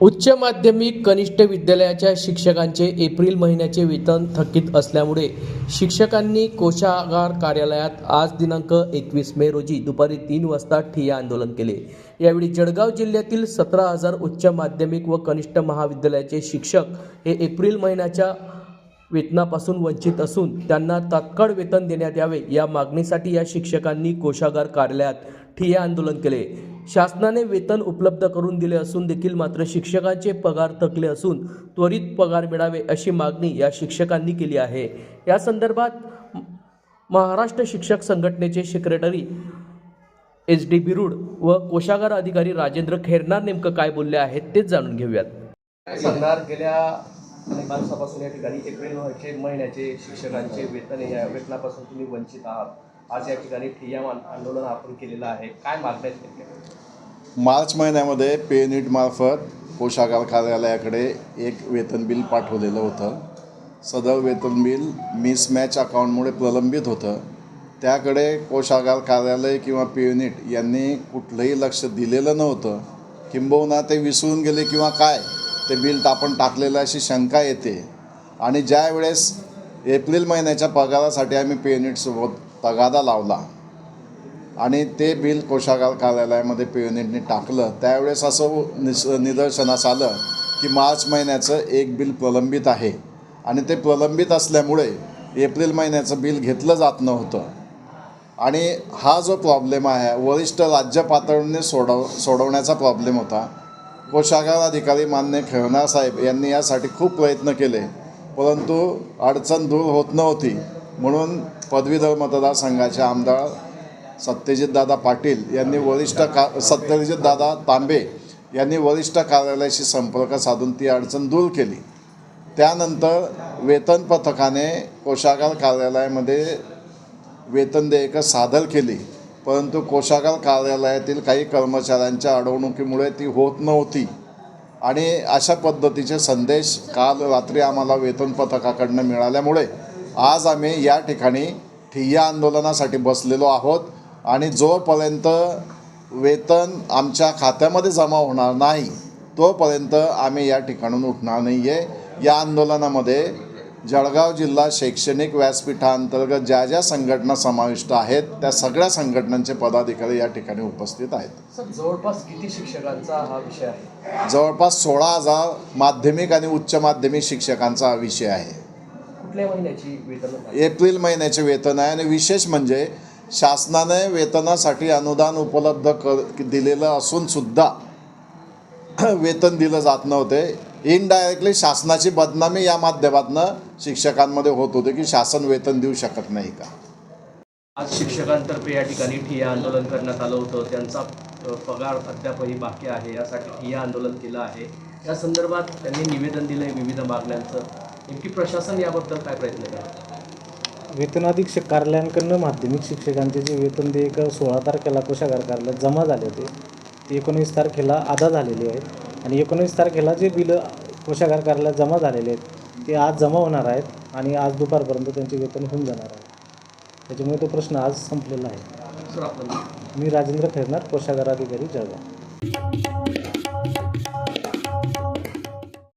उच्च माध्यमिक कनिष्ठ विद्यालयाच्या शिक्षकांचे एप्रिल महिन्याचे वेतन थकीत असल्यामुळे शिक्षकांनी कोषागार कार्यालयात आज दिनांक एकवीस मे रोजी दुपारी तीन वाजता ठिय्या आंदोलन केले. यावेळी जळगाव जिल्ह्यातील सतरा हजार उच्च माध्यमिक व कनिष्ठ महाविद्यालयाचे शिक्षक हे एप्रिल महिन्याच्या वेतनापासून वंचित असून त्यांना तात्काळ वेतन देण्यात यावे या मागणीसाठी या शिक्षकांनी कोषागार कार्यालयात ठिय्या आंदोलन केले. शासनाने वेतन उपलब्ध करून दिले असून देखील मात्र शिक्षकांचे पगार थकले असून त्वरित पगार मिळावे अशी मागणी या शिक्षकांनी केली आहे. या संदर्भात महाराष्ट्र शिक्षक संघटनेचे सेक्रेटरी एच डी बिरुड व कोषागार अधिकारी राजेंद्र खेरनार नेमकं काय बोलले आहेत तेच जाणून घेऊयात. सरकार गेल्या अनेक दिवसापासून या ठिकाणी एप्रिल महिन्याचे शिक्षकांचे वेतन या वेतनापासून तुम्ही वंचित आहात. आज या ठिकाणी ठिय्या आंदोलन आपण केलेलं आहे. काय मागण्या आहेत मार्च महिन्यामध्ये पे नीट मार्फत कोषागार कार्यालयाकडे एक वेतन बिल पाठवलेलं होतं. सदर वेतन बिल मिसमॅच अकाउंटमुळे प्रलंबित होतं. त्याकडे कोषागार कार्यालय किंवा पे यांनी कुठलंही लक्ष दिलेलं नव्हतं. किंबहुना ते विसरून गेले किंवा काय ते बिल आपण टाकलेलं अशी शंका येते. आणि ज्या वेळेस एप्रिल महिन्याच्या पगारासाठी आम्ही पे नीटसोबत तगादा लावला. आणि ते बिल कोषागार कार्यालयामध्ये पेयुनिटने टाकलं. त्यावेळेस असं निस निदर्शनास आलं की मार्च महिन्याचं एक बिल प्रलंबित आहे. आणि ते प्रलंबित असल्यामुळे एप्रिल महिन्याचं बिल घेतलं जात नव्हतं. आणि हा जो प्रॉब्लेम आहे वरिष्ठ राज्य पातळीने सोडव सोडवण्याचा प्रॉब्लेम होता. कोषागार अधिकारी मान्य खेळणार साहेब यांनी यासाठी खूप प्रयत्न केले. परंतु अडचण दूर होत नव्हती. म्हणून पदवीधर मतदारसंघाचे आमदार सत्यजितदादा पाटील यांनी वरिष्ठ का सत्यजितदादा तांबे यांनी वरिष्ठ कार्यालयाशी संपर्क साधून ती अडचण दूर केली. त्यानंतर वेतन पथकाने कोषागार कार्यालयामध्ये वेतन देयकं सादर केली. परंतु कोषागार कार्यालयातील काही कर्मचाऱ्यांच्या अडवणुकीमुळे ती होत नव्हती. आणि अशा पद्धतीचे संदेश काल रात्री आम्हाला वेतन पथकाकडनं मिळाल्यामुळे आज आम्ही या ठिकाणी ठिय्या आंदोलनासाठी बसलेलो आहोत. आणि जोपर्यंत वेतन आमच्या खात्यामध्ये जमा होणार नाही तोपर्यंत आम्ही या ठिकाणून उठणार नाही आहे या आंदोलनामध्ये जळगाव जिल्हा शैक्षणिक व्यासपीठाअंतर्गत ज्या ज्या संघटना समाविष्ट आहेत त्या सगळ्या संघटनांचे पदाधिकारी या ठिकाणी उपस्थित आहेत. जवळपास किती शिक्षकांचा हा विषय आहे? जवळपास सोळा हजार माध्यमिक आणि उच्च माध्यमिक शिक्षकांचा हा विषय आहे. कुठल्या महिन्याची वेतन एप्रिल महिन्याचे वेतन आहे आणि विशेष म्हणजे शासनाने वेतनासाठी अनुदान उपलब्ध कर दिलेलं असून सुद्धा वेतन दिलं जात नव्हते. इनडायरेक्टली शासनाची बदनामी या माध्यमातनं शिक्षकांमध्ये होत होते की शासन वेतन देऊ शकत नाही का? आज शिक्षकांतर्फे या ठिकाणी ठिय्या आंदोलन करण्यात आलं होतं. त्यांचा पगार अद्यापही बाकी आहे यासाठी ठिय्या आंदोलन केलं आहे. या संदर्भात त्यांनी निवेदन दिलं आहे विविध मागण्यांचं. नेमकी प्रशासन याबद्दल काय प्रयत्न केला वेतनाधिक कार्यालयांकडनं माध्यमिक शिक्षकांचे जे वेतन देयक सोळा तारखेला कोषागार कार्यालयात जमा झाले होते ते एकोणवीस तारखेला अदा झालेले आहेत. आणि एकोणवीस तारखेला जे बिलं कोषागार कार्यालयात जमा झालेले आहेत ते आज जमा होणार आहेत आणि आज दुपारपर्यंत त्यांचे वेतन होऊन जाणार आहे. त्याच्यामुळे तो प्रश्न आज संपलेला आहे. मी राजेंद्र खैरनार कोषागार अधिकारी जळगाव.